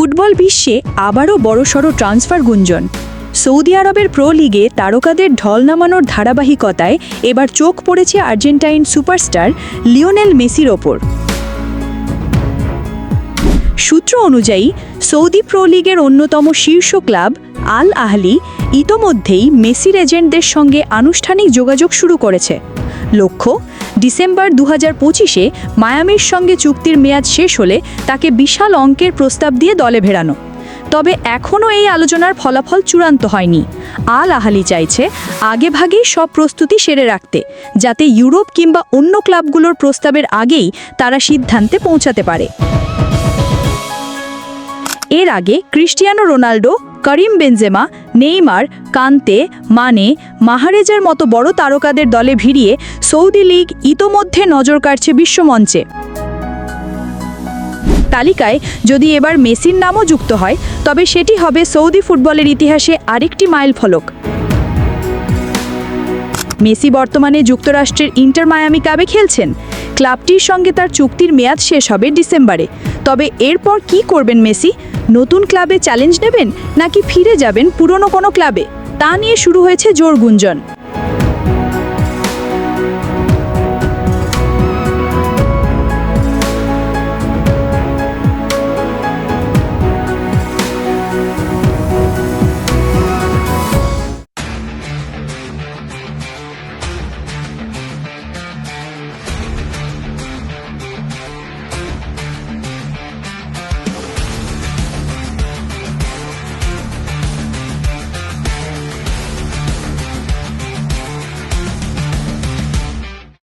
Football বিশ্বে আবারও বড়সড় ট্রান্সফার গুঞ্জন। সৌদি আরবের প্রো লিগে তারকাদের ঢল নামানোর ধারাবাহিকতায় এবার চোখ পড়েছে আর্জেন্টাইন সুপারস্টার লিওনেল মেসির ওপর। সূত্র অনুযায়ী, সৌদি প্রো লিগের অন্যতম শীর্ষ ক্লাব আল আহলি ইতোমধ্যেই মেসির এজেন্টদের সঙ্গে আনুষ্ঠানিক যোগাযোগ শুরু করেছে। লক্ষ্য ডিসেম্বর দু হাজার পঁচিশে মায়ামির সঙ্গে চুক্তির মেয়াদ শেষ হলে তাকে বিশাল অঙ্কের প্রস্তাব দিয়ে দলে ভেড়ানো। তবে এখনও এই আলোচনার ফলাফল চূড়ান্ত হয়নি। আল আহালি চাইছে আগেভাগেই সব প্রস্তুতি সেরে রাখতে, যাতে ইউরোপ কিংবা অন্য ক্লাবগুলোর প্রস্তাবের আগেই তারা সিদ্ধান্তে পৌঁছাতে পারে। এর আগে Cristiano Ronaldo, Karim Benzema, Neymar, Kante মানে মাহারেজার মতো বড় তারকাদের দলে ভিড়িয়ে সৌদি লীগ ইতোমধ্যে নজর কাড়ছে বিশ্বমঞ্চে। তালিকায় যদি এবার মেসির নামও যুক্ত হয়, তবে সেটি হবে সৌদি ফুটবলের ইতিহাসে আরেকটি মাইল ফলক মেসি বর্তমানে যুক্তরাষ্ট্রের ইন্টার মায়ামি ক্লাবে খেলছেন। ক্লাবটির সঙ্গে তার চুক্তির মেয়াদ শেষ হবে ডিসেম্বরে। তবে এরপর কি করবেন মেসি? নতুন ক্লাবে চ্যালেঞ্জ নেবেন নাকি ফিরে যাবেন পুরনো কোনো ক্লাবে? তা নিয়ে শুরু হয়েছে জোর গুঞ্জন